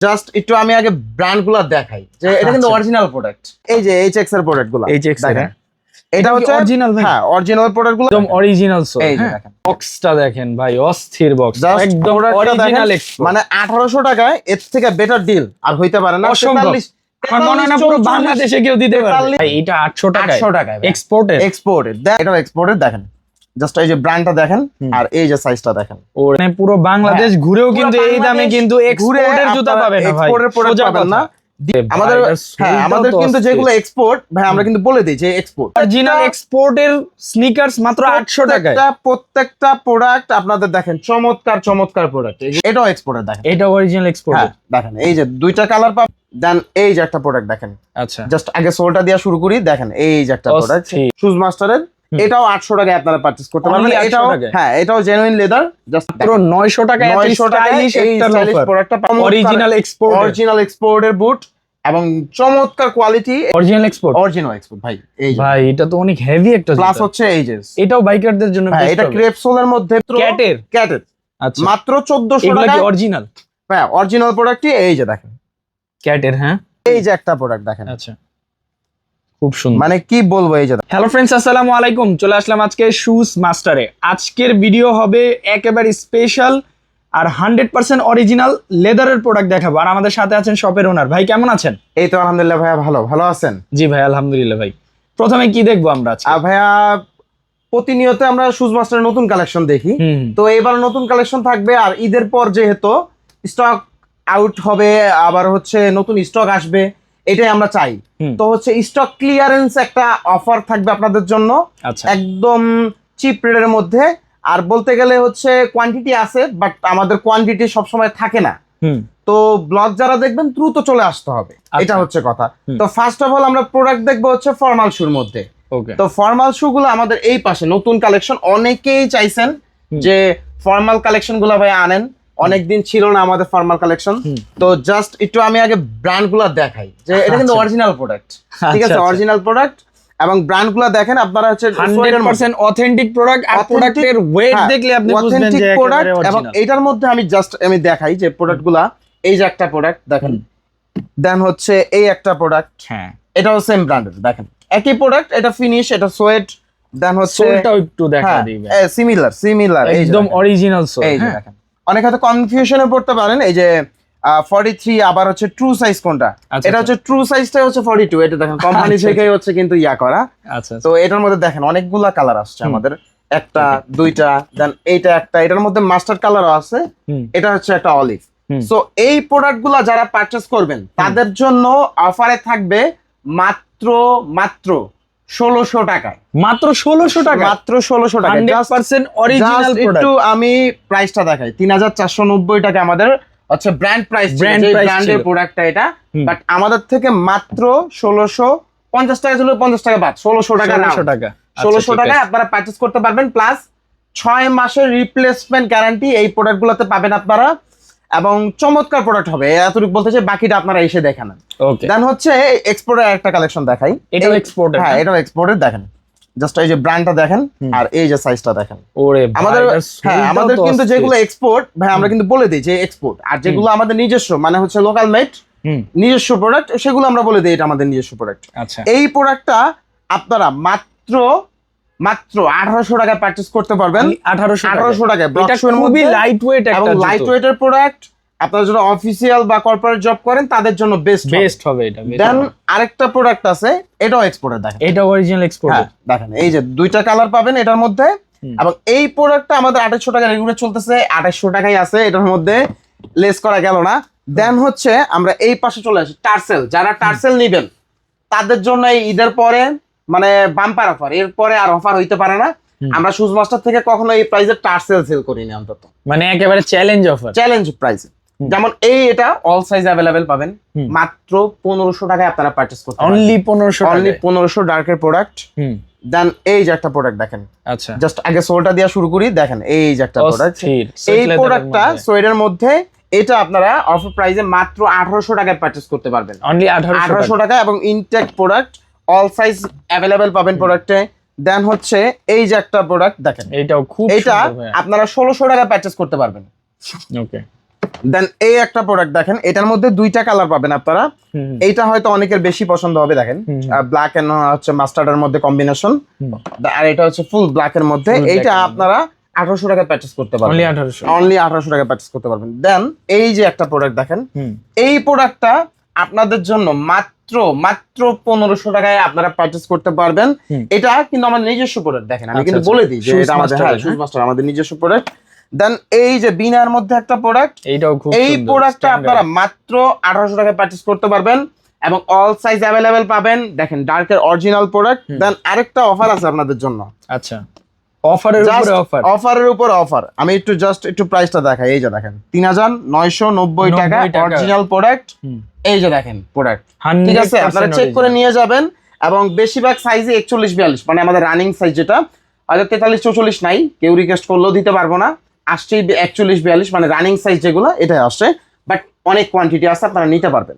Just একটু আমি আগে ব্র্যান্ডগুলা দেখাই যে এটা কিন্তু আচ্ছা। অরিজিনাল প্রোডাক্ট এই যে এইচএক্স এর প্রোডাক্টগুলা HX দেখেন। হ্যাঁ? এটা এটা হচ্ছে original ভাই? হ্যাঁ অরিজিনাল প্রোডাক্টগুলো একদম অরিজিনাল সোল এই দেখেন। বক্সটা দেখেন ভাই অস্থির বক্স একদম অরিজিনাল মানে আঠারোশো টাকায় এর থেকে বেটার ডিল আর হইতে পারে না। অসম্ভব। 43 আমার মনে হয় না পুরো 44 বাংলাদেশে কেউ দিতে পারবে। 43 এটা 800 টাকায় 800 টাকায় এক্সপোর্টেড এক্সপোর্টেড এটাও এক্সপোর্টেড দেখেন। জাস্ট এই যে ব্র্যান্ডটা দেখেন আর এই যে সাইজটা দেখেন। মানে পুরো বাংলাদেশ ঘুরেও কিন্তু এই দামে কিন্তু এক্সপোর্টের জুতা পাবেন না ভাই। product পাবেন না। আমাদের হ্যাঁ আমাদের কিন্তু যেগুলো এক্সপোর্ট ভাই আমরা কিন্তু বলে দিই যে এক্সপোর্ট অরিজিনাল এক্সপোর্টের স্নিকার্স মাত্র 800 টাকায়। প্রত্যেকটা প্রোডাক্ট আপনাদের দেখেন চমৎকার চমৎকার প্রোডাক্ট এটাও এক্সপোর্টের দেখেন। এটা অরিজিনাল এক্সপোর্ট হ্যাঁ দেখেন এই যে দুইটা কালার পাবেন দেন এই যে একটা প্রোডাক্ট দেখেন। আচ্ছা। জাস্ট আগে সোলটা দিয়ে শুরু করি দেখেন এই যে একটা প্রোডাক্ট। শুজ মাস্টারের। এটাও আটশো টাকায় আপনারা পারচেস করতে পারবেন। এটাও হ্যাঁ এটাও জেনুইন লেদার জাস্ট পুরো 900 টাকায় এত নয়শো টাকায় এই স্টাইলিশ প্রোডাক্টটা অরিজিনাল এক্সপোর্ট অরিজিনাল এক্সপোর্টের বুট এবং চমৎকার quality original export original export ভাই এই ভাই এটা তো অনেক হেভি একটা প্লাস হচ্ছে এই যে। এটাও বাইকারদের জন্য এটা ক্রেপ সোলের মধ্যে ক্যাটের ক্যাটের আচ্ছা। মাত্র 1400 টাকা অরিজিনাল হ্যাঁ অরিজিনাল প্রোডাক্টই এই যে দেখেন। ক্যাটের হ্যাঁ? এই যে একটা প্রোডাক্ট দেখেন। আচ্ছা। খুব সুন্দর। মানে কি বলব এই যে দেখেন। হ্যালো ফ্রেন্ডস আসসালামু আলাইকুম। চলে আসলাম আজকে শুজ মাস্টারে আজকের ভিডিও হবে একেবারে স্পেশাল আর হান্ড্রেড পার্সেন্ট অরিজিনাল লেদারের প্রোডাক্ট দেখাবো। আর আমাদের সাথে আছেন শপের ওনার ভাই কেমন আছেন? এই তো আলহামদুলিল্লাহ ভাইয়া ভালো। ভালো আছেন? জি ভাই আলহামদুলিল্লাহ ভাই। প্রথমে কি দেখব আমরা ভাইয়া প্রতিনিয়ত আমরা শুজ মাস্টারের নতুন কালেকশন দেখি। তো এবার নতুন কালেকশন থাকবে আর ঈদের পর যেহেতু স্টক আউট হবে আবার হচ্ছে নতুন স্টক আসবে। এটাই আমরা চাই। তো হচ্ছে স্টক ক্লিয়ারেন্স একটা অফার থাকবে আপনাদের জন্য। আচ্ছা। একদম চিপ রেটের মধ্যে। আর বলতে গেলে হচ্ছে কোয়ান্টিটি আছে বাট আমাদের কোয়ান্টিটি সবসময় থাকে না। তো ব্লগ যারা দেখবেন দ্রুত চলে আসতে হবে। আচ্ছা। এটা হচ্ছে কথা। তো ফার্স্ট অফ অল আমরা প্রোডাক্ট দেখব হচ্ছে ফর্মাল শুর মধ্যে। ওকে তো ফর্মাল শু গুলো আমাদের এই পাশে নতুন কালেকশন অনেকেই চাইছেন যে ফর্মাল কালেকশনগুলো ভাই আনেন। অনেকদিন ছিল না আমাদের ফর্মাল কালেকশন তো জাস্ট একটু আমি আগে ব্র্যান্ডগুলো দেখাই যে এটা কিন্তু আচ্ছা। অরিজিনাল প্রোডাক্ট ঠিক আছে? আচ্ছা, আচ্ছা। অরিজিনাল প্রোডাক্ট এবং ব্র্যান্ডগুলো দেখেন আপনারা হচ্ছে হান্ড্রেড পার্সেন্ট অথেন্টিক প্রোডাক্ট আর প্রোডাক্টের ওয়েট হ্যাঁ, দেখলে আপনি বুঝবেন অথেন্টিক যে প্রোডাক্ট এবং এটার মধ্যে আমি জাস্ট আমি দেখাই যে প্রোডাক্টগুলা এই যে একটা প্রোডাক্ট দেখেন। দেন হচ্ছে এই একটা প্রোডাক্ট হ্যাঁ। এটাও সেম ব্র্যান্ডের দেখেন। একই প্রোডাক্ট এটা ফিনিশ এটা সোয়েট দেন হচ্ছে সোলটাও একটু দেখা হ্যাঁ দিবে। সিমিলার সিমিলার একদম অরিজিনাল সোল এই হ্যাঁ। দেখেন। অনেক হয়তো কনফিউশনে পড়তে পারেন এই যে ফর্টি থ্রি আবার হচ্ছে ট্রু সাইজ কোনটা? আচ্ছা, এটা হচ্ছে ট্রু সাইজটাই হচ্ছে ফর্টি টু এটা দেখেন কোম্পানি আচ্ছা, থেকেই হচ্ছে কিন্তু ইয়া করা। আচ্ছা তো এটার মধ্যে দেখেন অনেকগুলা কালার আসছে আমাদের। একটা দুইটা দেন এইটা একটা এটার মধ্যে মাস্টার্ড কালারও আছে। এটা হচ্ছে একটা অলিভ। সো এই প্রোডাক্টগুলা যারা পারচেস করবেন তাদের জন্য অফারে থাকবে মাত্র মাত্র ষোলোশো টাকায়। মাত্র ষোলোশো টাকা মাত্র ষোলোশো টাকা পার্সেন্ট অরিজিনাল একটু আমি প্রাইসটা দেখাই। তিন হাজার চারশো নব্বই টাকা আমাদের হচ্ছে ব্র্যান্ড প্রাইস price ব্র্যান্ডের প্রোডাক্টটা এটা। বাট আমাদের থেকে মাত্র ষোলোশো পঞ্চাশ টাকা ছিল পঞ্চাশ টাকা বাদ। ষোলোশো টাকা ষোলোশো টাকা। আচ্ছা, ষোলোশো টাকায় আপনারা পারচেস করতে পারবেন। প্লাস ছয় মাসের রিপ্লেসমেন্ট গ্যারান্টি এই প্রোডাক্টগুলোতে পাবেন আপনারা। এবং চমৎকার প্রোডাক্ট হবে। এতটুকু বলতে চাই বাকিটা আপনারা এসে দেখেন ওকে দেন হচ্ছে এক্সপোর্টের একটা কালেকশন দেখাই। এটাও এক্সপোর্ট হ্যাঁ এটাও এক্সপোর্টের দেখেন। জাস্ট এই যে ব্র্যান্ডটা দেখেন আর এই যে সাইজটা দেখেন। ওরে আমাদের হ্যাঁ আমাদের কিন্তু যেগুলো এক্সপোর্ট ভাই আমরা কিন্তু বলে দিই যে এক্সপোর্ট আর যেগুলো আমাদের নিজস্ব মানে হচ্ছে লোকাল মেড নিজস্ব প্রোডাক্ট সেগুলো আমরা বলে দিই এটা আমাদের নিজস্ব প্রোডাক্ট আচ্ছা। এই প্রোডাক্টটা আপনারা মাত্র মাত্র আঠারোশো টাকায় পারচেস করতে পারবেন। আঠারোশো আঠারোশো টাকায়। খুবই লাইট ওয়েট এবং লাইট ওয়েটের প্রোডাক্ট আপনারা যারা অফিসিয়াল বা কর্পোরেট জব করেন তাদের জন্য বেস্ট বেস্ট হবে এটা দেন আরেকটা প্রোডাক্ট আছে এটাও এক্সপোর্টের দেখেন। এটা অরিজিনাল এক্সপোর্ট দেখেন এই যে দুইটা কালার পাবেন এটার মধ্যে। এবং এই প্রোডাক্টটা আমাদের আঠাশশো টাকা রেগুলার চলতেছে আঠাশশো টাকাই আছে এটার মধ্যে লেস করা গেল না। দেন হচ্ছে আমরা এই পাশে চলে আসি টার্সেল যারা টার্সেল নিবেন তাদের জন্য এই ঈদের পরে মানে বাম্পার অফার এরপরে আর অফার হইতে পারে না। আমরা শুজ মাস্টার থেকে কখনো এই প্রাইসে টার্সেল সেল সেল করিনি অন্তত। মানে একেবারে চ্যালেঞ্জ অফার চ্যালেঞ্জ প্রাইস যেমন এই এটা অল সাইজ অ্যাভেলেবেল পাবেন। মাত্র পনেরোশো টাকায় আপনারা পারচেস করতে অনলি পনেরোশো অনলি পনেরোশো ডার্কের প্রোডাক্ট দেন এই যে একটা প্রোডাক্ট দেখেন। আচ্ছা। জাস্ট আগে সোলটা দিয়ে শুরু করি দেখেন এই যে একটা প্রোডাক্ট এই প্রোডাক্টটা সোয়েডের মধ্যে এটা আপনারা অফার প্রাইসে মাত্র আঠারোশো টাকায় পারচেস করতে পারবেন। অনলি আঠারোশো টাকা এবং intact product all size available পাবেন প্রোডাক্টে দেন হচ্ছে এই যে একটা প্রোডাক্ট দেখেন। এইটাও খুব এটা আপনারা ষোলোশো টাকায় পারচেস করতে পারবেন। ওকে দেন এই একটা প্রোডাক্ট দেখেন এটার মধ্যে দুইটা কালার পাবেন আপনারা। এইটা হয়তো অনেকের বেশি পছন্দ হবে দেখেন। ব্ল্যাক এন্ড হচ্ছে মাস্টার্ডের মধ্যে কম্বিনেশন আর এটা হচ্ছে ফুল ব্ল্যাক এর মধ্যে। এইটা আপনারা আঠারোশো টাকা পারচেস করতে পারবেন। অনলি আঠারোশো। টাকা পারচেস করতে পারবেন। দেন এই যে একটা প্রোডাক্ট দেখেন এই প্রোডাক্টটা আপনাদের জন্য মাত্র মাত্র মাত্র পনেরোশো টাকায় আপনারা পারচেস করতে পারবেন। এটা কিন্তু আমার নিজস্ব প্রোডাক্ট দেখেন আমি আচ্ছা, কিন্তু আচ্ছা। বলে দিই যে এটা আমাদের Master হ্যাঁ। মাস্টার আমাদের নিজস্ব প্রোডাক্ট দেন এই যে বিনার মধ্যে একটা প্রোডাক্ট এইটাও খুব এই প্রোডাক্টটা আপনারা মাত্র আঠারোশো টাকায় পারচেস করতে পারবেন এবং অল সাইজ অ্যাভেলেবেল পাবেন। দেখেন ডার্কের অরিজিনাল প্রোডাক্ট দেন আরেকটা অফার আছে আপনাদের জন্য। আচ্ছা। অফারের উপরে অফার অফারের উপর অফার আমি একটু জাস্ট একটু প্রাইসটা দেখাই। এই যে দেখেন তিন হাজার নয়শো নব্বই টাকা 90 টাকা। অরিজিনাল প্রোডাক্ট এই যে দেখেন প্রোডাক্ট ঠিক আছে? আপনারা চেক করে নিয়ে যাবেন এবং বেশিরভাগ সাইজে একচল্লিশ বিয়াল্লিশ মানে আমাদের রানিং সাইজ যেটা হয়তো তেতাল্লিশ চৌচল্লিশ নাই কেউ রিকোয়েস্ট করলেও দিতে পারব না। আসছেই একচল্লিশ বিয়াল্লিশ মানে রানিং সাইজ যেগুলো এটাই আসছে। বাট অনেক কোয়ান্টিটি আছে আপনারা নিতে পারবেন।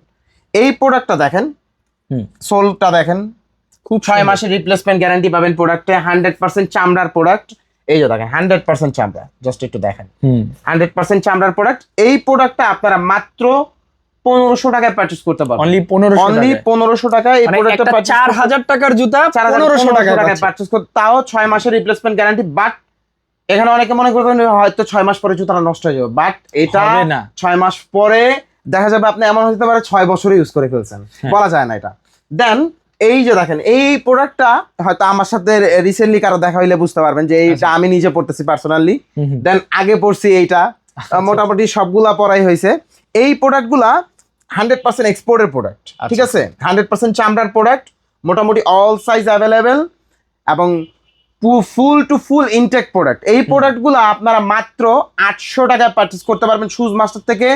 এই প্রোডাক্টটা দেখেন সোলটা দেখেন খুব ছয় মাসের রিপ্লেসমেন্ট গ্যারান্টি পাবেন প্রোডাক্টে হান্ড্রেড পার্সেন্ট চামড়ার প্রোডাক্ট এই যে দেখেন হান্ড্রেড পার্সেন্ট চামড়া জাস্ট একটু দেখেন। হুম। হান্ড্রেড পার্সেন্ট চামড়ার প্রোডাক্ট এই প্রোডাক্টটা আপনারা মাত্র পনেরোশো টাকায় পারচেস করতে পারবেন অনলি পনেরোশো অনলি পনেরোশো টাকায় এই মানে প্রোডাক্টটা একটা চার হাজার টাকার জুতা পনেরোশো টাকায়। পারচেস করতে তাও ছয় মাসের রিপ্লেসমেন্ট গ্যারান্টি বাট এখানে অনেকে মনে করবেন হয়তো ছয় মাস পরে জুতাটা নষ্ট হয়ে যাবে বাট এটা ছয় মাস পরে দেখা যাবে আপনি এমন হতে পারে ছয় বছরে ইউজ করে ফেলছেন। হ্যাঁ। বলা যায় না এটা। দেন এই যে দেখেন এই প্রোডাক্টটা হয়তো আমার সাথে রিসেন্টলি কারও দেখা হইলে বুঝতে পারবেন যে এইটা আমি নিজে পড়তেছি পার্সোনালি আচ্ছা। দেন আগে পড়ছি এইটা। মোটামুটি সবগুলা পড়াই হয়েছে এই প্রোডাক্টগুলা হান্ড্রেড পার্সেন্ট এক্সপোর্টের প্রোডাক্ট ঠিক আচ্ছা। আছে? হান্ড্রেড পার্সেন্ট চামড়ার প্রোডাক্ট মোটামুটি অল সাইজ অ্যাভেলেবেল এবং full to full intact product এই প্রোডাক্টগুলো আপনারা মাত্র আটশো টাকায় পারচেস করতে পারবেন শুজ মাস্টার থেকে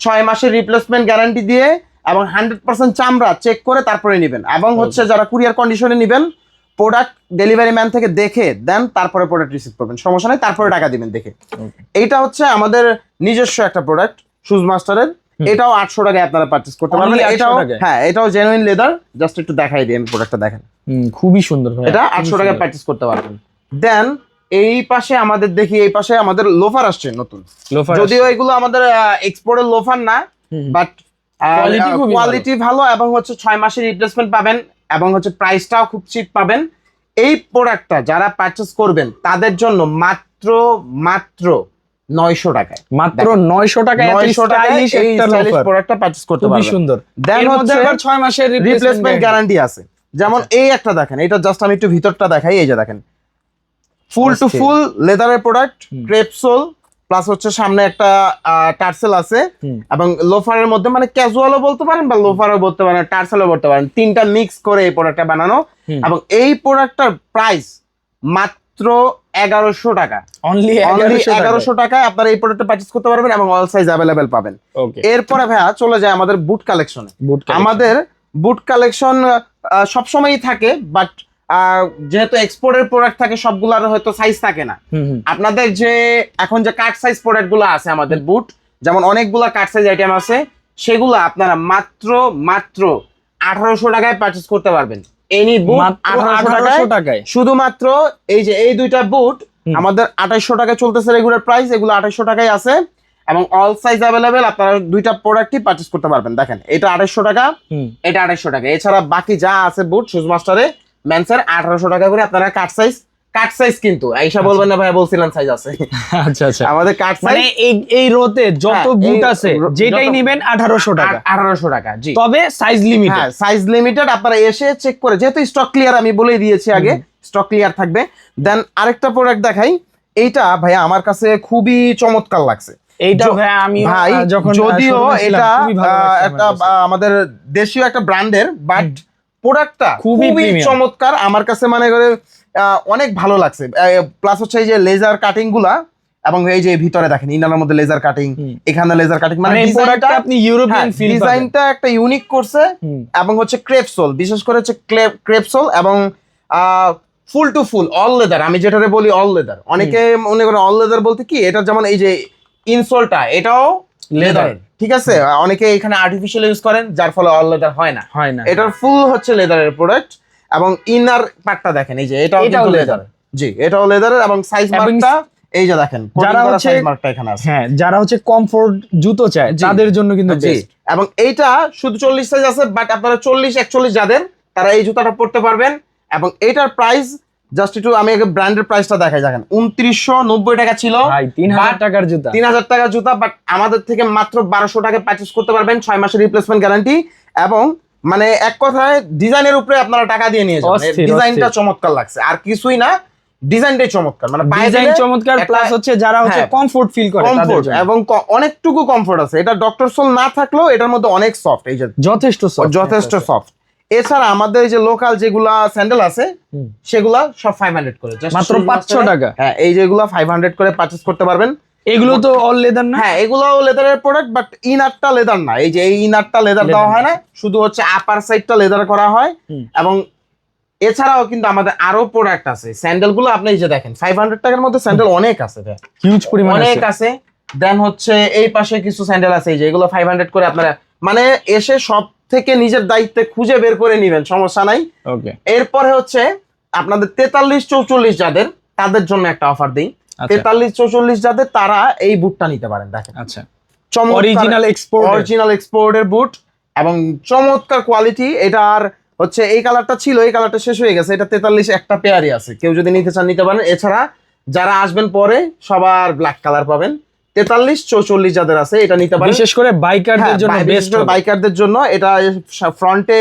ছয় মাসের রিপ্লেসমেন্ট গ্যারান্টি দিয়ে এবং হান্ড্রেড পার্সেন্ট চামড়া চেক করে তারপরে নেবেন। এবং হচ্ছে যারা কুরিয়ার কন্ডিশনে নেবেন প্রোডাক্ট ডেলিভারি ম্যান থেকে দেখে দেন তারপরে প্রোডাক্ট রিসিভ করবেন। সমস্যা নেই তারপরে টাকা দিবেন দেখে। এইটা হচ্ছে আমাদের নিজস্ব একটা প্রোডাক্ট শুজ মাস্টারের এটাও আটশো টাকায় আপনারা পারচেস করতে পারবেন। এটাও হ্যাঁ এটাও জেনুইন লেদার জাস্ট একটু দেখাই দিই আমি প্রোডাক্টটা দেখেন। খুবই সুন্দর ভাই এটা আটশো টাকায় পারচেস করতে পারবেন। দেন এই পাশে আমাদের দেখি এই পাশে আমাদের লোফার আসছে নতুন। লোফার যদিও এগুলো আমাদের এক্সপোর্টের লোফার না বাট কোয়ালিটি ভালো। এবং হচ্ছে ছয় মাসের রিপ্লেসমেন্ট পাবেন এবং হচ্ছে প্রাইসটাও খুব চিপ পাবেন। এই প্রোডাক্টটা যারা পারচেস করবেন তাদের জন্য মাত্র মাত্র নয়শো টাকায়। মাত্র নয়শো টাকা নয়শো টাকায় স্টাইলিশ প্রোডাক্টটা পারচেস করতে পারবেন। সুন্দর। মধ্যে হচ্ছে আবার ছয় মাসের রিপ্লেসমেন্ট গ্যারান্টি আছে। যেমন আচ্ছা। এই একটা দেখেন এটা জাস্ট আমি একটু ভিতরটা দেখাই এই যে দেখেন। ফুল টু ফুল লেদারের প্রোডাক্ট। ক্রেপসোল প্লাস হচ্ছে সামনে একটা টার্সেল আছে। এবং লোফারের মধ্যে মানে ক্যাজুয়ালও বলতে পারেন বা লোফারও বলতে পারেন টার্সেলও বলতে পারেন তিনটা মিক্স করে এই প্রোডাক্টটা বানানো। এবং এই প্রোডাক্টটার প্রাইস মাত্র এগারোশো টাকা। অনলি এগারোশো টাকায় আপনারা এই প্রোডাক্টটা পারচেজ করতে পারবেন এবং অল সাইজ অ্যাভেলেবেল পাবেন। এরপরে ভাইয়া চলে যায় আমাদের বুট কালেকশনে আমাদের বুট কালেকশন সবসময়ই থাকে বাট যেহেতু এক্সপোর্টের প্রোডাক্ট থাকে সবগুলার হয়তো সাইজ থাকে না। আপনাদের যে এখন যে কাট সাইজ প্রোডাক্টগুলো আছে আমাদের বুট যেমন অনেকগুলা কাট সাইজ আইটেম আছে সেগুলো আপনারা মাত্র মাত্র আঠারোশো টাকায় পারচেস করতে পারবেন। এনি বুট আঠারোশো টাকায়? শুধুমাত্র এই যে এই দুইটা বুট আমাদের আঠাইশশো টাকায় চলতেছে রেগুলার প্রাইস এগুলো আঠাইশশো টাকায় আছে। এবং অল সাইজ অ্যাভেলেবেল আপনারা দুইটা প্রোডাক্টই পারচেস করতে পারবেন। দেখেন এটা আড়াইশো টাকা এটা আড়াইশো টাকা। এছাড়া বাকি যা আছে বুট শুজ মাস্টারে ম্যানসার আঠারোশো টাকা করে আপনারা কাট সাইজ কাট সাইজ কিন্তু। এইসা বলবেন না ভাই বলছিলেন সাইজ আছে। আচ্ছা আচ্ছা। আমাদের কাট সাইজ মানে এই এই রোতে যত হ্যাঁ, বুট আছে যেটাই নিবেন আঠারোশো টাকা। আঠারোশো টাকা জি। তবে সাইজ লিমিট হ্যাঁ সাইজ লিমিটেড আপনারা এসে চেক করে যেহেতু স্টক ক্লিয়ার আমি বলেই দিয়েছি আগে স্টক ক্লিয়ার থাকবে। দেন আরেকটা প্রোডাক্ট দেখাই এইটা ভাইয়া আমার কাছে খুবই চমৎকার লাগছে। এইটা ভাই আমি ভাই যখন যদিও এটা আহ, একটা আমাদের দেশীয় একটা ব্র্যান্ডের বাট প্রোডাক্টটা খুবই চমৎকার। আমার কাছে মানে করে অনেক ভালো লাগছে। প্লাস হচ্ছে এই যে লেজার কাটিংগুলা এবং এই যে ভিতরে দেখেন ইনার মধ্যে লেজার কাটিং এখানে লেজার কাটিং মানে মানে এই প্রোডাক্টটা আপনি ইউরোপিয়ান ফিল ডিজাইনটা একটা ইউনিক করছে এবং হচ্ছে ক্রেপসোল বিশেষ করে হচ্ছে ক্রেপসোল এবং full to full all leather আমি যেটারে বলি অল লেদার অনেকে মনে করে অল লেদার বলতে কি এটা যেমন এই যে ইনসোলটা এটাও লেদার। ঠিক আছে? অনেকে এখানে আর্টিফিশিয়াল ইউজ করেন যার ফলে অল লেদার হয় না। হয় না। এটার ফুল হচ্ছে লেদারের প্রোডাক্ট এবং ইনার পার্টটা দেখেন এই যে এটাও কিন্তু লেদার জি এটাও লেদারের এবং সাইজ মার্কটা এই যে দেখেন যারা হচ্ছে- হচ্ছে মার্কটা এখানে আছে। হ্যাঁ যারা হচ্ছে কমফোর্ট জুতো চায়। তাদের জন্য কিন্তু বেস্ট এবং এইটা শুধু চল্লিশ সাইজ আছে বাট আপনারা চল্লিশ একচল্লিশ যাদের তারা এই জুতাটা পড়তে পারবেন এবং এইটার প্রাইস জাস্ট একটু আমি আগে ব্র্যান্ডের প্রাইসটা দেখাই দেখেন। উনত্রিশশো নব্বই টাকা ছিল তিন হাজার টাকার জুতা। তিন হাজার টাকার জুতা বাট আমাদের থেকে মাত্র বারোশো টাকা পারচেস করতে পারবেন ছয় মাসের রিপ্লেসমেন্ট গ্যারান্টি এবং মানে এক কথায় ডিজাইনের উপরে আপনারা টাকা দিয়ে নিয়ে যাবেন। ডিজাইনটা চমৎকার লাগছে। আর কিছুই না ডিজাইনটাই চমৎকার। মানে ডিজাইন চমৎকার প্লাস হচ্ছে যারা হচ্ছে হ্যাঁ, কমফোর্ট ফিল করে কমফোর্ট এবং অনেকটুকু কমফোর্ট আছে। এটা ডক্টর সোল না থাকলেও এটার মধ্যে অনেক সফট এই যে যথেষ্ট soft। যথেষ্ট সফট এছাড়া আমাদের যে লোকাল যেগুলা স্যান্ডেল আছে সেগুলা সব ফাইভ হান্ড্রেড করে। মাত্র 500 টাকা। হ্যাঁ এই যেগুলা ফাইভ হান্ড্রেড করে পারচেস করতে পারবেন। এগুলো তো অল লেদার না? হ্যাঁ এগুলাও লেদারের প্রোডাক্ট বাট ইনারটা লেদার না। এই যে এই ইনারটা লেদার দেওয়া হয় না। শুধু হচ্ছে আপার সাইডটা লেদার করা হয়। এবং এছাড়াও কিন্তু আমাদের আরও প্রোডাক্ট আছে। স্যান্ডেলগুলো আপনি যে দেখেন ফাইভ হান্ড্রেড টাকার মধ্যে স্যান্ডেল অনেক আছে হিউজ পরিমাণ অনেক আছে। আছে। দেন হচ্ছে এই পাশে কিছু স্যান্ডেল আছে এই যে এগুলো ফাইভ হান্ড্রেড করে আপনারা মানে এসে সব থেকে নিজের দায়িত্বে খুঁজে বের করে নেবেন সমস্যা নাই। এরপরে হচ্ছে আপনাদের তেতাল্লিশ চৌচল্লিশ যাদের তাদের জন্য একটা অফার দিই। আচ্ছা। তেতাল্লিশ চৌচল্লিশ যাদের তারা এই বুটটা নিতে পারেন দেখেন। আচ্ছা। অরিজিনাল এক্সপোর্ট অরিজিনাল এক্সপোর্টের বুট এবং চমৎকার কোয়ালিটি এটা আর হচ্ছে এই কালারটা ছিল এই কালারটা শেষ হয়ে গেছে এটা তেতাল্লিশ একটা পেয়ারই আছে। কেউ যদি নিতে চান নিতে পারেন। এছাড়া যারা আসবেন পরে সবার ব্ল্যাক কালার পাবেন। তেতাল্লিশ চৌচল্লিশ যাদের আছে এটা নিতে পারেন। বিশেষ করে বাইকারদের জন্য বেস্ট বাইকারদের জন্য এটা ফ্রন্টে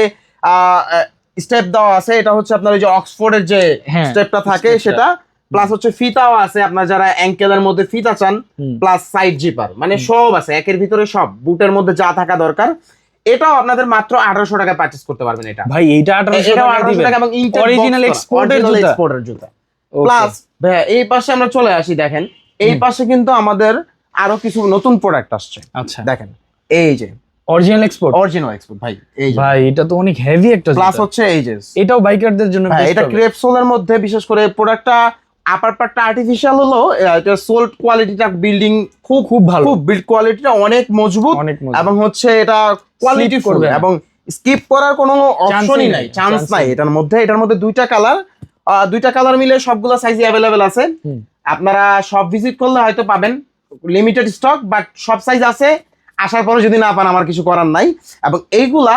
স্টেপ দেওয়া আছে। এটা হচ্ছে আপনার ওই যে অক্সফোর্ডের যে হ্যাঁ, স্টেপটা থাকে সেটা। প্লাস হচ্ছে ফিতাও আছে আপনার যারা অ্যাঙ্কেলের মধ্যে ফিতা চান প্লাস সাইড জিপার মানে সব আছে একের ভিতরে সব। বুটের মধ্যে যা থাকা দরকার। এটাও আপনাদের মাত্র আঠারোশো টাকায় পারচেস করতে পারবেন এটা। ভাই এইটা আঠারোশো টাকা আঠারোশো টাকা এবং অরিজিনাল এক্সপোর্টের জুতা। প্লাস এই পাশে আমরা চলে আসি দেখেন। এই পাশে কিন্তু আমাদের আরও কিছু নতুন প্রোডাক্ট আসছে। আচ্ছা। দেখেন এই যে অরিজিনাল এক্সপোর্ট অরিজিনাল এক্সপোর্ট ভাই এই যে। ভাই এটা তো অনেক হেভি একটা প্লাস হচ্ছে এই যে এটাও বাইকারদের জন্য এটা। ক্রেপ সোলের মধ্যে বিশেষ করে প্রোডাক্টটা আপার পার্টটা আর্টিফিশিয়াল হলো এটা সোল কোয়ালিটিটা বিল্ডিং খুব খুব ভালো। খুব বিল্ড কোয়ালিটিটা অনেক মজবুত এবং হচ্ছে এটা কোয়ালিটি করবে করবে এবং স্কিপ করার কোনো অপশনই নাই চান্স নাই এটার মধ্যে। এটার মধ্যে দুইটা কালার দুইটা কালার মিলে সবগুলো সাইজে অ্যাভেলেবেল আছে। আপনারা সব ভিজিট করলে হয়তো পাবেন। লিমিটেড স্টক বাট সব সাইজ আছে। আসার পরে যদি না পান আমার কিছু করার নাই। এবং এইগুলা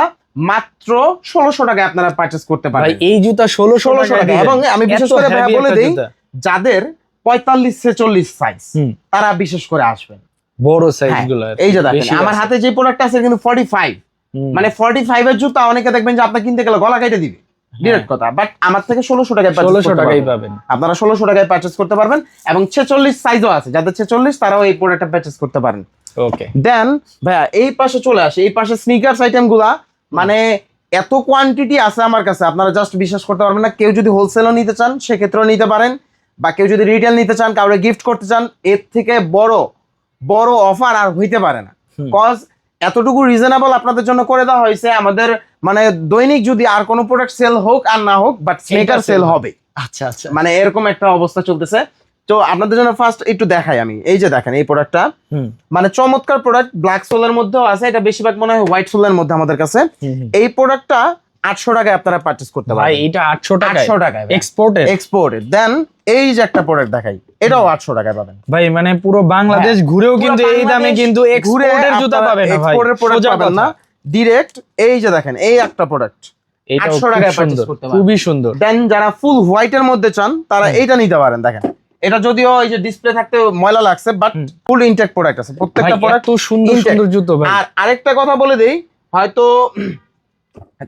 মাত্র ষোলোশো টাকায় আপনারা পারচেস করতে পারেন এই জুতা ষোলো ষোলোশো টাকা। এবং আমি বিশেষ করে বলে দিই যাদের পঁয়তাল্লিশ ছেচল্লিশ সাইজ তারা বিশেষ করে আসবেন। বড় সাইজ হ্যাঁ, গুলো এই যে দেখেন আমার হাতে যে প্রোডাক্ট আছে কিন্তু ফর্টি ফাইভ মানে ফর্টি ফাইভ এর জুতা অনেকে দেখবেন যে আপনার কিনতে গেলে গলা কেটে দিবে। ডিরেক্ট কথা বাট আমার থেকে ষোলোশো টাকায় ষোলোশো টাকাই পাবেন। আপনারা ষোলোশো টাকায় পারচেস করতে পারবেন এবং ছেচল্লিশ সাইজও আছে যাদের ছেচল্লিশ তারাও এই প্রোডাক্টটা পারচেস করতে পারেন। ওকে দেন ভাইয়া এই পাশে চলে আসে এই পাশে স্নিকার্স আইটেমগুলা মানে এত কোয়ান্টিটি আছে আমার কাছে আপনারা জাস্ট বিশ্বাস করতে পারবেন না কেউ যদি হোলসেলও নিতে চান সেক্ষেত্রেও নিতে পারেন বা কেউ যদি রিটেল নিতে চান কাউকে গিফট করতে চান এর থেকে বড় বড় অফার আর হইতে পারে না। কজ এতটুকু রিজনেবল আপনাদের জন্য করে দেওয়া হয়েছে। আমাদের মানে দৈনিক যদি আর কোনো প্রোডাক্ট সেল হোক আর না হোক বাট স্নিকার সেল হবে। আচ্ছা আচ্ছা। মানে এরকম একটা অবস্থা চলতেছে। তো আপনাদের জন্য ফার্স্ট একটু দেখাই আমি। এই যে দেখেন এই প্রোডাক্টটা মানে চমৎকার প্রোডাক্ট ব্ল্যাক সোলের মধ্যেও আছে। এটা বেশিরভাগ মনে হয় হোয়াইট সোলের মধ্যে আমাদের কাছে। এই প্রোডাক্টটা আটশো টাকায় আপনারা পারচেস করতে পারেন এটা আটশো টাকা আটশো টাকায় এক্সপোর্টের এক্সপোর্টেড দেন এই যে একটা প্রোডাক্ট দেখাই এটাও আটশো টাকায় পাবেন। ভাই মানে পুরো বাংলাদেশ ঘুরেও কিন্তু এই দামে কিন্তু এক্সপোর্টের জুতা পাবেন না ভাই। এক্সপোর্টের প্রোডাক্ট পাবেন না। ডিরেক্ট এই যে দেখেন এই একটা প্রোডাক্ট এটাও 800 খুব টাকায় সুন্দর, করতে পারেন। খুবই সুন্দর। দেন যারা ফুল হোয়াইটের মধ্যে চান তারা এইটা নিতে পারেন দেখেন। এটা যদিও এই যে ডিসপ্লে থাকতে ময়লা লাগছে বাট ফুল ইনটেক প্রোডাক্ট আছে। প্রত্যেকটা প্রোডাক্ট এত সুন্দর সুন্দর জুতো ভাই। আর আরেকটা কথা বলে দেই হয়তো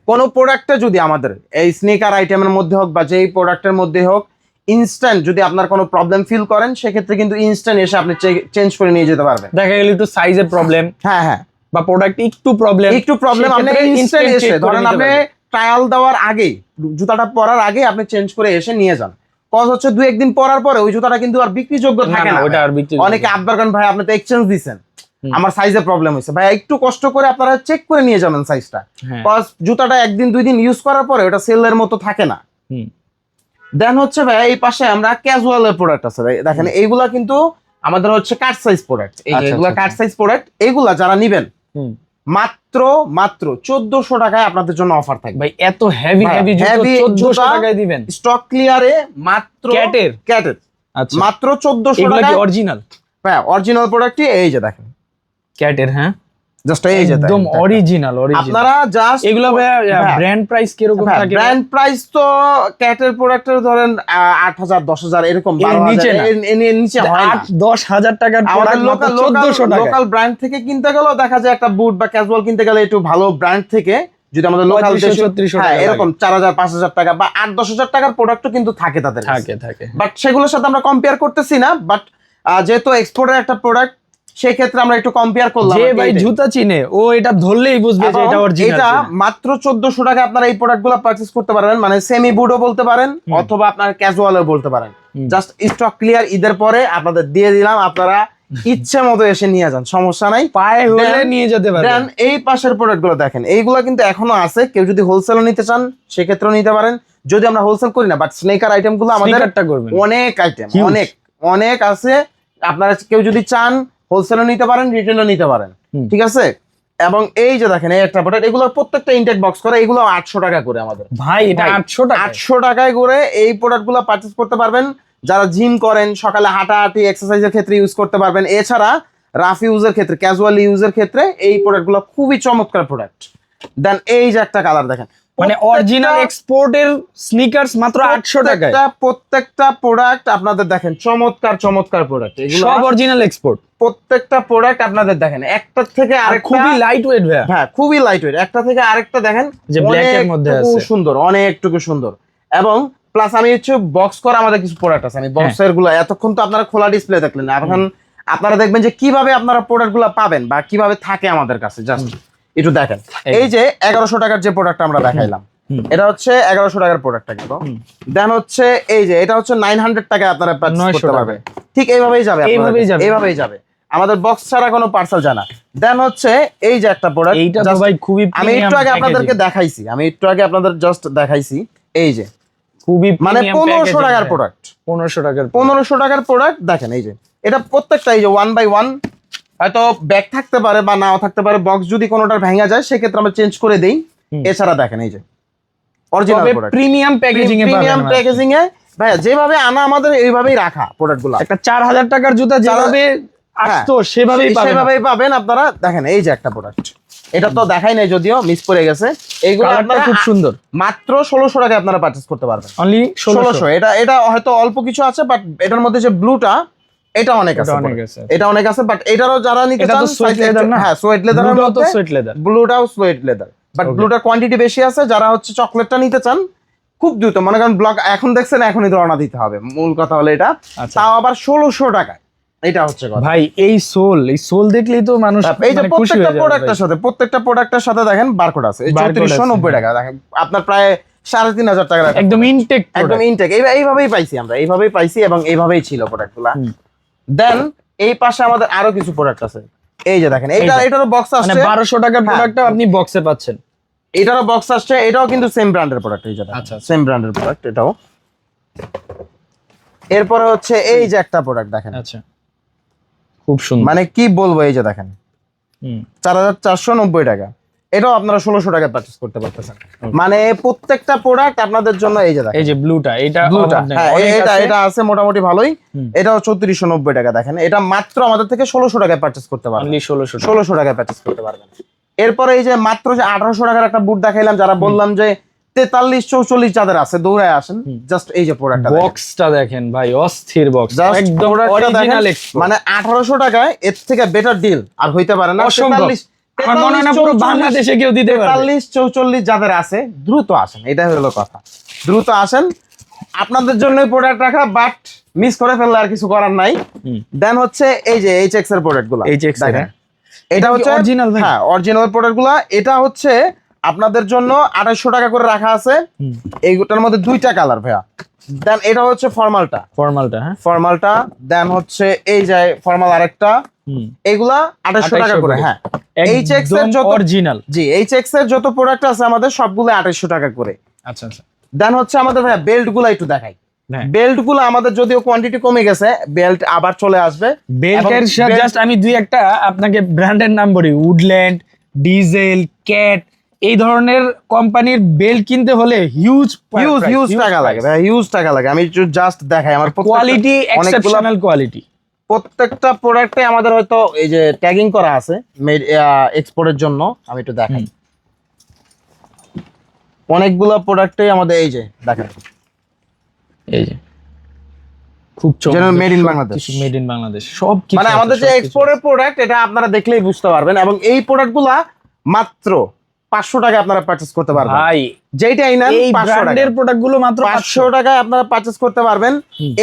কোন প্রোডাক্টে যদি আমাদের এই স্নেকার আইটেমের মধ্যে হোক বা যেই প্রোডাক্টের মধ্যে হোক ইনস্ট্যান্ট যদি আপনার কোনো প্রবলেম ফিল করেন সেক্ষেত্রে কিন্তু ইনস্ট্যান্ট এসে আপনি চেঞ্জ করে নিয়ে যেতে পারবেন। দেখা গেল একটু সাইজের প্রবলেম হ্যাঁ হ্যাঁ। বা প্রোডাক্ট একটু প্রবলেম একটু প্রবলেম আপনি ইনস্ট্যান্ট এসে ধরেন আপনি ট্রায়াল দেওয়ার আগেই জুতাটা পরার আগে আপনি চেঞ্জ করে এসে নিয়ে যান। কজ হচ্ছে দু একদিন পরার পরে ওই জুতাটা কিন্তু আর বিক্রিযোগ্য থাকে না ওটা আর বিক্রি অনেকে করেন ভাই আপনি তো এক্সচেঞ্জ দিচ্ছেন হুম। আমার সাইজে প্রবলেম হয়েছে। ভাই একটু কষ্ট করে আপনারা চেক করে নিয়ে যাবেন সাইজটা হ্যাঁ। কজ জুতাটা একদিন দুই দিন ইউজ করার পরে ওটা সেলের মতো থাকে না। দেন হচ্ছে ভাই এই পাশে আমরা ক্যাজুয়াল এর প্রোডাক্ট আছে ভাই। দেখেন এইগুলা কিন্তু আমাদের হচ্ছে কাট সাইজ প্রোডাক্ট এই যে এগুলা আচ্ছা, কাট সাইজ প্রোডাক্ট এগুলা যারা নিবেন মাত্র মাত্র চোদ্দশো টাকায় আপনাদের জন্য অফার থাকবে। ভাই এত হেভি হেভি জুতো heavy 1400 টাকায় দিবেন? স্টক ক্লিয়ারে মাত্র ক্যাটের ক্যাটের আচ্ছা। মাত্র চোদ্দশো টাকা অরিজিনাল হ্যাঁ অরিজিনাল প্রোডাক্টই এই যে দেখেন। ক্যাটের হ্যাঁ? জাস্ট এই যে একদম অরিজিনাল অরিজিনাল আপনারা জাস্ট এগুলো। ব্র্যান্ড প্রাইস কীরকম থাকে? ব্র্যান্ড প্রাইস তো ক্যাটের প্রোডাক্টের ধরেন আট হাজার দশ হাজার এরকম এর বারো নিচে না। নিচে হয় না। আট দশ হাজার টাকার প্রোডাক্ট লোকাল চোদ্দশো টাকা লোকাল ব্র্যান্ড থেকে কিনতে গেলেও দেখা যায় একটা বুট বা ক্যাজুয়াল কিনতে গেলে একটু ভালো ব্র্যান্ড থেকে যদি আমাদের লোকাল 3500, 3600 হ্যাঁ টাকা এরকম চার হাজার পাঁচ হাজার টাকা বা আট দশ হাজার টাকার প্রোডাক্টও কিন্তু থাকে তাদের থাকে থাকে। বাট সেগুলোর সাথে আমরা কম্পেয়ার করতেছি না বাট যেহেতু এক্সপোর্টের একটা প্রোডাক্ট সেই ক্ষেত্রে আমরা একটু কম্পেয়ার করলাম যে ভাই জুতা চিনে ও এটা ধরলেই বুঝবে যে এটা অরিজিনাল এটা মাত্র চোদ্দশো টাকা আপনারা এই প্রোডাক্টগুলো পার্চেস করতে পারবেন মানে সেমি বুডও বলতে পারেন অথবা আপনার ক্যাজুয়ালও বলতে পারেন। জাস্ট স্টক ক্লিয়ার ঈদের পরে আপনাদের দিয়ে দিলাম আপনারা ইচ্ছে মতো এসে নিয়ে যান সমস্যা নাই। পায়ে হলে নিয়ে যেতে পারেন এই পাশের প্রোডাক্টগুলো দেখেন এইগুলো কিন্তু এখনও আছে কেউ যদি হোলসেলও নিতে চান সেক্ষেত্রেও নিতে পারেন। যদি আমরা হোলসেল করি না বাট স্নেকার আইটেমগুলো আমাদের করবেন। অনেক আইটেম অনেক অনেক আছে। আপনারা কেউ যদি চান হোলসেলও নিতে পারেন রিটেলও নিতে পারেন। ঠিক আছে? এবং এই যে দেখেন এই একটা প্রোডাক্ট এগুলো প্রত্যেকটা ইনটেক বক্স করে এগুলো আটশো টাকা করে আমাদের। ভাই এটা আটশো টাকা আটশো টাকায় করে এই প্রোডাক্টগুলো পারচেস করতে পারবেন। যারা জিম করেন সকালে হাঁটাহাঁটি এক্সারসাইজের ক্ষেত্রে ইউজ করতে পারবেন। এছাড়া রাফ ইউজের ক্ষেত্রে ক্যাজুয়াল ইউজের ক্ষেত্রে এই প্রোডাক্টগুলো খুবই চমৎকার প্রোডাক্ট দেন এই যে একটা কালার দেখেন মানে প্রত্যেকটা- অরিজিনাল এক্সপোর্টের স্নিকার্স মাত্র আটশো টাকায়। প্রত্যেকটা প্রত্যেকটা প্রোডাক্ট আপনাদের দেখেন চমৎকার চমৎকার প্রোডাক্ট এগুলো সব অরিজিনাল এক্সপোর্ট প্রত্যেকটা প্রোডাক্ট আপনাদের দেখেন। একটা থেকে আর আরেকটা খুবই লাইট ওয়েট ভাইয়া। হ্যাঁ খুবই লাইট ওয়েট একটা থেকে আরেকটা দেখেন যে black এর মধ্যে আছে। সুন্দর অনেকটুকু সুন্দর। এবং প্লাস আমি হচ্ছে বক্স করা আমাদের কিছু প্রোডাক্ট আছে। হ্যাঁ। আমি বক্সেরগুলো এতক্ষণ তো আপনারা খোলা ডিসপ্লে দেখলেন এখন আপনারা দেখবেন যে কীভাবে আপনারা প্রোডাক্টগুলো পাবেন বা কীভাবে থাকে আমাদের কাছে জাস্ট একটু দেখেন। এই যে এগারোশো টাকার যে প্রোডাক্ট আমরা দেখাইলাম এটা হচ্ছে এগারোশো টাকার প্রোডাক্টটা কিন্তু। দেন হচ্ছে এই যে এটা হচ্ছে নাইন হান্ড্রেড টাকায় আপনারা purchase 900 করতে টাকা। ঠিক এইভাবেই যাবে এইভাবেই যাবে। এইভাবেই যাবে। আমাদের বক্স ছাড়া কোনো পার্সেল জানা দেন হচ্ছে এই যে একটা প্রোডাক্ট এইটা তো ভাই খুবই আমি একটু আগে আপনাদেরকে দেখাইছি আমি একটু আগে আপনাদের জাস্ট দেখাইছি এই যে। খুবই মানে পনেরোশো টাকার প্রোডাক্ট পনেরোশো টাকার পনেরোশো টাকার প্রোডাক্ট দেখেন এই যে। এটা প্রত্যেকটা এই যে ওয়ান বাই ওয়ান হয়তো ব্যাগ থাকতে পারে বা নাও থাকতে পারে বক্স যদি কোনোটার ভেঙে যায় সেক্ষেত্রে আমরা চেঞ্জ করে দিই। এছাড়া দেখেন এই যে অরিজিনাল প্রোডাক্ট প্রিমিয়াম প্যাকেজিং এ প্রিমিয়াম প্যাকেজিং এ ভাইয়া যেভাবে আনা আমাদের এইভাবেই রাখা প্রোডাক্টগুলা। একটা চার হাজার টাকার জুতা যেভাবে আসতো সেভাবেই পাবেন। সেভাবেই পাবেন আপনারা। দেখেন এই যে একটা প্রোডাক্ট এটা তো দেখাই নাই যদিও মিস করে গেছে। এইগুলো আপনারা খুব সুন্দর। মাত্র ষোলোশো টাকায় আপনারা পারচেস করতে পারবেন। অনলি ষোলোশো। এটা এটা হয়তো অল্প কিছু আছে বাট এটার মধ্যে যে ব্লুটা এটা অনেক আছে। এটা অনেক আছে। বাট এটারও যারা নিতে চান leather একটু- না? হ্যাঁ সোয়েট লেদারের ব্লুটাও তো মধ্যে সুইট লেদার ব্লুটাও সোয়েট লেদার বাট. ব্লুটার কোয়ান্টিটি বেশি আছে যারা হচ্ছে চকলেটটা নিতে চান খুব দ্রুত। মনে করেন ব্লক এখন দেখছেন এখনই রওনা দিতে হবে। মূল কথা হলো এটা। আচ্ছা। তাও আবার ষোলোশো টাকায়। এটা হচ্ছে কথা। ভাই এই সোল এই সোল দেখলেই তো মানুষ এই যে মানে প্রত্যেকটা প্রোডাক্টের সাথে প্রত্যেকটা প্রোডাক্টের সাথে দেখেন বারকোড আছে। চৌত্রিশশো নব্বই হ্যাঁ। টাকা দেখেন আপনার প্রায় সাড়ে তিন হাজার টাকা একদম ইনটেক একদম ইনটেক এইভাবেই পাইছি আমরা এইভাবেই পাইছি এবং এইভাবেই ছিল প্রোডাক্টগুলো। দেন এই পাশে আমাদের আরও কিছু প্রোডাক্ট আছে। এই যে দেখেন এইটা এইটা। এটারও বক্স আসছে। বারোশো টাকার হ্যাঁ। প্রোডাক্টটা আপনি বক্সে পাচ্ছেন। এটারও বক্স আসছে এটাও কিন্তু সেম ব্র্যান্ডের প্রোডাক্ট এই যে আচ্ছা। সেম ব্র্যান্ডের প্রোডাক্ট এটাও। এরপরে হচ্ছে এই যে একটা প্রোডাক্ট দেখেন। আচ্ছা। খুব সুন্দর। মানে কি বলব এই যে দেখেন। চার হাজার চারশো নব্বই টাকা। এটাও আপনারা ষোলোশো টাকায় পারচেস করতে পারতেছেন। মানে প্রত্যেকটা প্রোডাক্ট আপনাদের জন্য এই যে এই যে ব্লুটা এটা ব্লুটা। হ্যাঁ এটা। এটা আছে মোটামুটি ভালোই। এটাও চৌত্রিশশো নব্বই টাকা দেখেন। এটা মাত্র আমাদের থেকে ষোলোশো টাকায় পারচেস করতে পারবেন। ষোলোশো ষোলোশো টাকায় পারচেস করতে পারবেন। এরপরে এই যে মাত্র যে আঠারোশো টাকার একটা বুট দেখাইলাম যারা বললাম যে তেতাল্লিশ চৌচল্লিশ যাদের আছে দৌড়ায় আসেন জাস্ট এই যে প্রোডাক্টটা বক্সটা দেখেন। ভাই অস্থির বক্স একদম অরিজিনাল মানে আঠারোশো টাকায় এর থেকে বেটার ডিল আর হইতে পারে না অসম্ভব। 43 আমার না পুরো 43, বাংলাদেশে কেউ দিতে তেতাল্লিশ চৌচল্লিশ যাদের আছে দ্রুত আসেন হলো কথা। দ্রুত আসেন আপনাদের জন্য প্রোডাক্ট রাখা বাট মিস করে ফেললে আর কিছু করার নাই। দেন হচ্ছে এই যে এইচ এক্সের প্রোডাক্টগুলো। হ্যাঁ? এটা এটা হচ্ছে ভাই? হ্যাঁ অরিজিনাল প্রোডাক্টগুলা। এটা হচ্ছে আপনাদের জন্য আড়াইশো টাকা করে রাখা আছে। এইটার মধ্যে দুইটা কালার ভাইয়া। দেন এটা হচ্ছে ফর্মালটা ফর্মালটা হ্যাঁ। ফর্মালটা দেন হচ্ছে এই যে ফর্মাল আরেকটা। এগুলা আঠাশশো টাকা করে। হ্যাঁ। HX এর যত অরিজিনাল জি এইচ এক্সের যত প্রোডাক্ট আছে আমাদের সবগুলো আঠাশশো টাকা করে। আচ্ছা আচ্ছা। দেন হচ্ছে আমাদের ভাইয়া বেল্টগুলো একটু দেখাই। হ্যাঁ। বেল্টগুলো আমাদের যদিও কোয়ান্টিটি কমে গেছে বেল্ট আবার চলে আসবে। বেল্টের সাথে জাস্ট আমি দুই একটা আপনাকে ব্র্যান্ডের নাম বলি উডল্যান্ড ডিজেল ক্যাট এই ধরনের কোম্পানির বেল্ট কিনতে হলে হিউজ হিউজ হিউজ টাকা লাগে ভাই হিউজ টাকা লাগে। আমি জাস্ট দেখাই আমার কোয়ালিটি এক্সেপশনাল কোয়ালিটি প্রত্যেকটা প্রোডাক্টে আমাদের হয়তো এই যে ট্যাগিং করা আছে এক্সপোর্টের জন্য। আমি একটু দেখাই। অনেকগুলো প্রোডাক্টে আমাদের এই যে দেখেন। এই যে। খুব যেন made in Bangladesh. Made in Bangladesh সব মানে আমাদের যে এক্সপোর্টের প্রোডাক্ট এটা আপনারা দেখলেই বুঝতে পারবেন। এবং এই প্রোডাক্টগুলা মাত্র পাঁচশো টাকা আপনারা পারচেস করতে পারবেন। ভাই এই পাঁচশো ব্র্যান্ডের প্রোডাক্টগুলো মাত্র পাঁচশো টাকায় আপনারা পারচেস করতে পারবেন।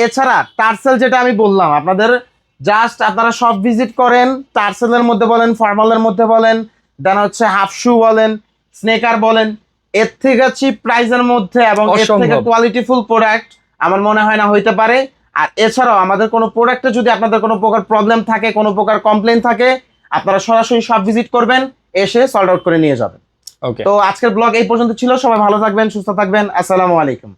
এছাড়া টার্সেল যেটা আমি বললাম আপনাদের জাস্ট আপনারা সব ভিজিট করেন টার্সেলের মধ্যে বলেন ফর্মালের মধ্যে বলেন দেন হচ্ছে হাফ শু বলেন স্নেকার বলেন এর থেকে চিপ প্রাইসের মধ্যে এবং এর থেকে। কোয়ালিটিফুল প্রোডাক্ট আমার মনে হয় না হইতে পারে। আর এছাড়াও আমাদের কোনো প্রোডাক্টে যদি আপনাদের কোনো প্রকার প্রবলেম থাকে কোনো প্রকার কমপ্লেন থাকে আপনারা সরাসরি সব ভিজিট করবেন এসে সল্ট আউট করে নিয়ে যাবেন। তো আজকের ব্লগ এই পর্যন্ত ছিল। সবাই ভালো থাকবেন সুস্থ থাকবেন। আসসালামু আলাইকুম।